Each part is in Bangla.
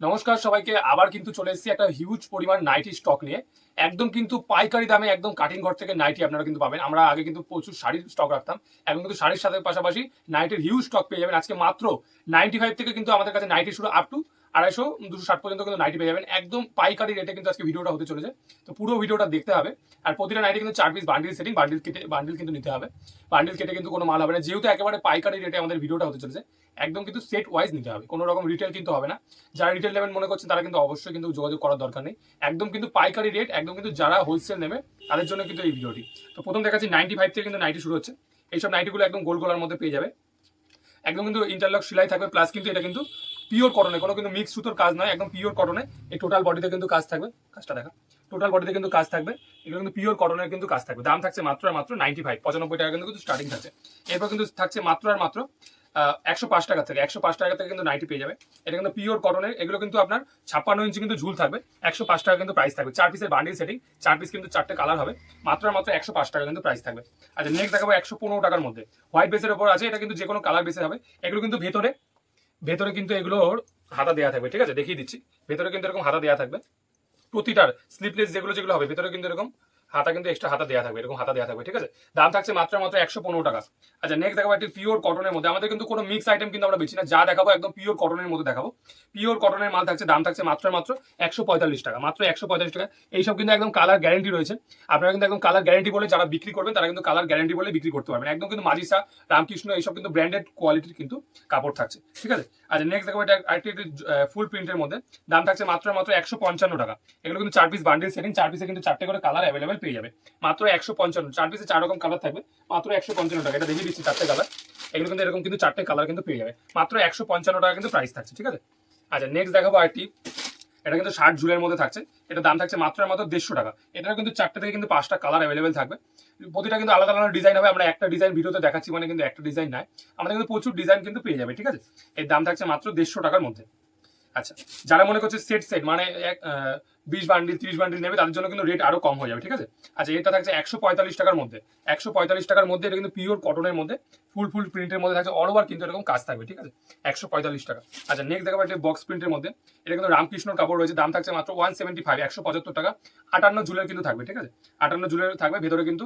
নমস্কার সবাইকে, আবার কিন্তু চলে এসেছি একটা হিউজ পরিমাণ নাইটি স্টক নিয়ে। একদম কিন্তু পাইকারি দামে একদম কাটিং ঘর থেকে নাইটি আপনারা কিন্তু পাবেন। আমরা আগে কিন্তু প্রচুর শাড়ির স্টক রাখতাম। এখন কিন্তু শাড়ির সাথে পাশাপাশি নাইটির হিউজ স্টক পেয়ে যাবেন। আজকে মাত্র নাইনটি ফাইভ থেকে কিন্তু আমাদের কাছে নাইটি শুরু আপ টু আড়াইশো, দুশো ষাট পর্যন্ত কিন্তু নাইটি পেয়ে যাবেন। একদম পাইকারি রেটে কিন্তু আজকে ভিডিওটা হতে চলেছে। তো পুরো ভিডিওটা দেখতে হবে। আর প্রতিটা নাইটি কিন্তু চার পিস বান্ডিল সেটিং বান্ডিল কেটে বান্ডিল কিন্তু নিতে হবে। বান্ডিল কেটে কিন্তু কোনো মাল হবে না। যেহেতু একেবারে পাইকারি রেটে আমাদের ভিডিওটা হতে চলেছে, একদম কিন্তু সেট ওয়াইজ নিতে হবে। কোনো রকম রিটেল কিন্তু হবে না। যারা রিটেল নেবেন মনে করছেন, তারা কিন্তু অবশ্যই কিন্তু যোগাযোগ করার দরকার নেই। একদম কিন্তু পাইকারি রেট একদম কিন্তু যারা হোলসেল নেবে, তাদের জন্য কিন্তু এই ভিডিওটি তো প্রথম দেখাচ্ছি নাইনটি ফাইভ থেকে কিন্তু নাইটি শুরু হচ্ছে। এইসব নাইটিগুলো একদম গোল গোলার মধ্যে পেয়ে যাবে। একদম কিন্তু ইন্টারলক সেলাই থাকবে প্লাস কিন্তু এটা কিন্তু পিওর কটনে কোনো কিন্তু মিক্স সুতোর কাজ নয়, একদম পিওর কটনে এই টোটাল বডিতে কিন্তু কাজ থাকবে। কাজটা দেখা। টোটাল বডিতে কিন্তু কাজ থাকবে। এগুলো কিন্তু পিওর কটনের কিন্তু কাজ থাকবে। দাম থাকছে মাত্র মাত্র নাইনটি ফাইভ পঁচানব্বই টাকা কিন্তু স্টার্টিং থাকছে। এরপর কিন্তু থাকছে মাত্র আর মাত্র একশো পাঁচ টাকা থেকে। একশো পাঁচ টাকা থেকে কিন্তু নাইটি পেয়ে যাবে। এটা কিন্তু পিওর কটনের এগুলো কিন্তু আপনার ছাপ্পান্ন ইঞ্চি কিন্তু ঝুল থাকবে। একশো পাঁচ টাকা কিন্তু প্রাইস থাকবে। চার পিসের বান্ডিল সেটিং চার পিস কিন্তু চারটে কালার হবে। মাত্র মাত্র একশো পাঁচ টাকা কিন্তু প্রাইস থাকবে। আচ্ছা নেক্সট দেখাবো একশো পনেরো টাকার মধ্যে। হোয়াইট বেসের ওপর আছে। এটা কিন্তু যে কোনো কালার বেসে হবে। এগুলো কিন্তু ভেতরে ভেতরে কিন্তু এগুলোর হাতা দেওয়া থাকবে, ঠিক আছে? দেখিয়ে দিচ্ছি। ভেতরে কিন্তু এরকম হাতা দেওয়া থাকবে। প্রতিটার স্লিপলেস যেগুলো যেগুলো হবে, ভেতরে কিন্তু এরকম হাতা কিন্তু এক্সট্রা হাতা দেওয়া থাকবে, এরকম হাতা দেওয়া থাকবে, ঠিক আছে? দাম থাকছে মাত্র মাত্র একশো পনেরো টাকা। আচ্ছা নেক্সট দেখাবো একটি পিওর কটনের মধ্যে। আমাদের কিন্তু কোনো মিক্স আইটেম কিন্তু আমরা বেছি না, যা দেখাবো একদম পিওর কটনের মধ্যে দেখাবো। পিওর কটনের মাল থাকছে, দাম থাকছে মাত্র মাত্র একশো পঁয়তাল্লিশ টাকা, মাত্র একশো পঁয়তাল্লিশ টাকা। এইসব কিন্তু একদম কালার গ্যারেন্টি রয়েছে। আপনারা কিন্তু একদম কালার গ্যারেন্টি বলে যারা বিক্রি করবেন, তারা কিন্তু কালার গ্যারেন্টি বলে বিক্রি করতে পারবেন। একদম কিন্তু মাজিসা, রামকৃষ্ণ, এইসব কিন্তু ব্র্যান্ডেড কোয়ালিটির কিন্তু কাপড় থাকছে, ঠিক আছে? আচ্ছা নেক্সট দেখাবো এটা আরেকটি ফুল প্রিন্টের মধ্যে। দাম থাকছে মাত্র মাত্র একশো পঞ্চান্ন টাকা। এগুলো কিন্তু চার পিস বান্ডিল সেটিং চার পিসে কিন্তু চারটে করে কালার অ্যাভেলেবেল পেয়ে যাবে। মাত্র একশো পঞ্চান্ন, চার পিসে চার রকম কালার থাকবে। মাত্র একশো পঞ্চান্ন টাকা, এটা দেখিয়ে দিচ্ছি চারটে কালার এগুলো কিন্তু এরকম কিন্তু চারটে কালার কিন্তু পেয়ে যাবে। মাত্র একশো পঞ্চান্ন টাকা কিন্তু প্রাইস থাকছে, ঠিক আছে? আচ্ছা নেক্সট দেখাবো আরেকটি। এটা কিন্তু ষাট ঝুলের মধ্যে থাকছে। এটা দাম থাকছে মাত্র মাত্র দেড়শো টাকা। এটার কিন্তু চারটে থেকে কিন্তু পাঁচটা কালার অ্যাভেলেবেল থাকবে। প্রতিটা কিন্তু আলাদা আলাদা ডিজাইন হবে। আমরা একটা ডিজাইন ভিডিওতে দেখাচ্ছি মানে কিন্তু একটা ডিজাইন নাই। আমাদের কিন্তু প্রচুর ডিজাইন কিন্তু পেয়ে যাবে, ঠিক আছে? এর দাম থাকছে মাত্র দেড়শো টাকার মধ্যে। আচ্ছা যারা মনে করছে সেট সেট মানে বিশ বান্ডিল, তিরিশ বান্ডিল নেবে, তাদের জন্য কিন্তু রেট আরও কম হয়ে যাবে, ঠিক আছে? আচ্ছা এটা থাকছে একশো পঁয়তাল্লিশ টাকার মধ্যে। একশো পঁয়তাল্লিশ টাকার মধ্যে, এটা কিন্তু পিওর কটনের মধ্যে ফুল ফুল প্রিন্টের মধ্যে থাকছে অল ওভার কিন্তু এরকম কাজ থাকবে, ঠিক আছে? একশো পঁয়তাল্লিশ টাকা। আচ্ছা নেক্সট দেখাবো একটা বক্স প্রিন্টের মধ্যে। এটা কিন্তু রামকৃষ্ণর কাপড় রয়েছে, দাম থাকছে মাত্র ওয়ান সেভেন্টি ফাইভ একশো পঁচাত্তর টাকা। আটান্ন ঝুলের কিন্তু থাকবে, ঠিক আছে? আটান্ন ঝুলের থাকবে, ভেতরে কিন্তু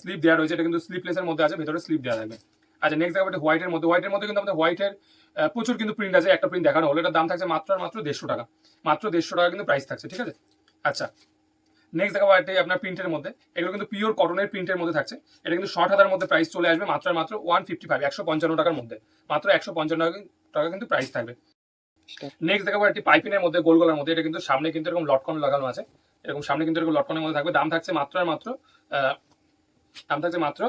স্লিপ দেওয়া রয়েছে, এটা কিন্তু স্লিপলেসের মধ্যে আছে, ভেতরে স্লিপ দেওয়া থাকবে। আচ্ছা নেক্সট দেখাবো হোয়াইটের মধ্যে হোয়াইটের মধ্যে কিন্তু আমাদের হোয়াইটের প্রচুর কিন্তু প্রিন্ট আছে একটা প্রিন্ট দেখানো হলো। এটার দাম থাকছে মাত্র আর মাত্র দেড়শো টাকা। মাত্র দেড়শো টাকা কিন্তু প্রাইস থাকছে ঠিক আছে? আচ্ছা নেক্সট দেখাবো একটা আপনার প্রিন্টের মধ্যে। এগুলো কিন্তু পিওর কটনের প্রিন্টের মধ্যে থাকছে। এটা কিন্তু শর্ট হাজার মধ্যে প্রাইস চলে আসবে মাত্র মাত্র ওয়ান ফিফটি ফাইভ একশো পঞ্চান্ন টাকার মধ্যে। মাত্র একশো পঞ্চান্ন টাকা কিন্তু প্রাইস থাকবে। নেক্সট দেখাবো একটি পাইপিনের মধ্যে গোল গলার মধ্যে। এটা কিন্তু সামনে কিন্তু এরকম লটকন লাগানো আছে। এরকম সামনে কিন্তু এরকম লটকনের মধ্যে থাকবে। দাম থাকছে মাত্র আর মাত্র দাম থাকছে মাত্র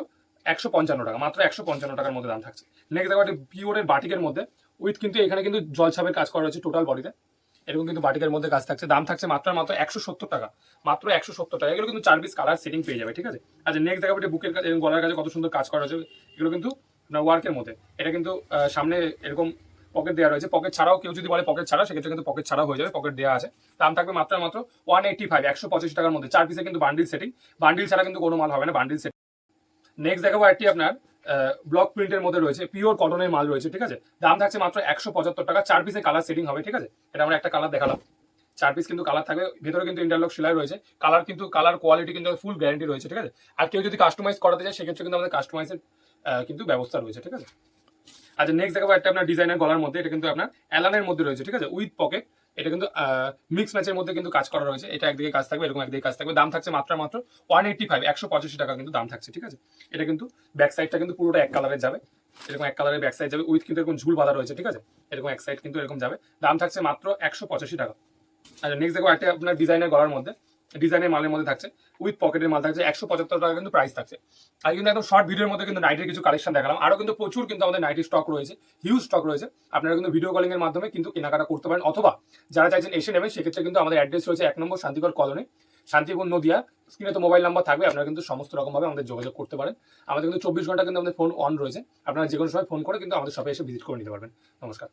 একশো পঞ্চান্ন টাকা, মাত্র একশো পঞ্চান্ন টাকার মধ্যে দাম থাকছে। নেক্সট দেখো একটি পিওরের বাটিকের মধ্যে উইথ কিন্তু এখানে কিন্তু জলছাপের কাজ করা রয়েছে টোটাল বডিতে এরকম কিন্তু বাটিকের মধ্যে কাজ থাকছে। দাম থাকছে মাত্র মাত্র একশো সত্তর টাকা, মাত্র একশো সত্তর টাকা। এগুলো কিন্তু চার পিস কালার সেটিং পেয়ে যাবে, ঠিক আছে? আচ্ছা নেক্সট দেখাবো এটা বুকের কাছে এবং গলার কাছে কত সুন্দর কাজ করা রয়েছে। এগুলো কিন্তু ওয়ার্কের মধ্যে। এটা কিন্তু সামনে এরকম পকেট দেওয়া রয়েছে। পকেট ছাড়াও কেউ যদি বলে পকেট ছাড়া, সেক্ষেত্রে কিন্তু পকেট ছাড়াও হয়ে যাবে পকেট দেওয়া আছে। দাম থাকবে মাত্র মাত্র ওয়ান এইটি ফাইভ একশো পঁচিশ টাকার মধ্যে। চার পিসে কিন্তু বান্ডিল সেটিং বান্ডিল ছাড়া কিন্তু কোনো মাল হবে না বান্ডিল সেটিং নেক্সট দেখাবো একটি আপনার ব্লক প্রিন্টের মধ্যে রয়েছে পিওর কটনের মাল রয়েছে, ঠিক আছে? দাম থাকছে মাত্র একশো পঁচাত্তর টাকা, চার পিসে কালার সেটিং হবে, ঠিক আছে? এটা আমরা একটা কালার দেখালাম। চার পিস কিন্তু কালার থাকবে, ভেতরে কিন্তু ইন্টারলক সেলাই রয়েছে কালার কিন্তু কালার কোয়ালিটি কিন্তু ফুল গ্যারান্টি রয়েছে, ঠিক আছে? আর কেউ যদি কাস্টমাইজ করাতে চায়, সেক্ষেত্রে কিন্তু আমাদের কাস্টমাইজের কিন্তু ব্যবস্থা রয়েছে, ঠিক আছে? আচ্ছা নেক্সট দেখাবো একটা আপনার ডিজাইনের গলার মধ্যে, এটা কিন্তু আপনার অ্যালানের মধ্যে রয়েছে, ঠিক আছে? উইথ পকেট এটা কিন্তু মিক্স ম্যাচের মধ্যে কিন্তু কাজ করা রয়েছে। এটা একদিকে কাজ থাকবে, এরকম একদিকে কাজ থাকবে। দাম থাকছে মাত্র মাত্র ওয়ান এইটি ফাইভ একশো পঁচাশি টাকা কিন্তু দাম থাকছে, ঠিক আছে? এটা কিন্তু ব্যাক সাইডটা কিন্তু পুরোটা এক কালারের যাবে। এরকম এক কালারের ব্যাক সাইড যাবে উইথ কিন্তু এরকম ঝুল বাঁধা রয়েছে, ঠিক আছে? এরকম এক সাইড কিন্তু এরকম যাবে। দাম থাকছে মাত্র একশো পঁচাশি টাকা। আচ্ছা নেক্সট দেখো একটা আপনার ডিজাইনের গলার মধ্যে। ডিজাইনের মালের মধ্যে থাকছে উইথ পকেটের মাল থাকছে, একশো পঁচাত্তর টাকা কিন্তু প্রাইস থাকছে। আর কিন্তু একদম শর্ট ভিডিওর মধ্যে কিন্তু নাইটের কিছু কালেকশন দেখালাম। আরও কিন্তু প্রচুর কিন্তু আমাদের নাইটের স্টক রয়েছে হিউজ স্টক রয়েছে। আপনারা কিন্তু ভিডিও কলিং এর মাধ্যমে কিন্তু কেনাকাটা করতে পারেন। অথবা যারা চাইছেন এসে নেবেন, সেক্ষেত্রে কিন্তু আমাদের অ্যাড্রেস রয়েছে এক নম্বর শান্তিগড় কলোনি শান্তিপুর নদিয়া। স্ক্রিনে তো মোবাইল নাম্বার থাকবে, আপনারা কিন্তু সমস্ত রকমভাবে আমাদের যোগাযোগ করতে পারেন। আমাদের কিন্তু চব্বিশ ঘণ্টা কিন্তু আমাদের ফোন অন রয়েছে। আপনারা যে কোনো সময় ফোন করে কিন্তু আমাদের শপে এসে ভিজিট করে নিতে পারবেন। নমস্কার।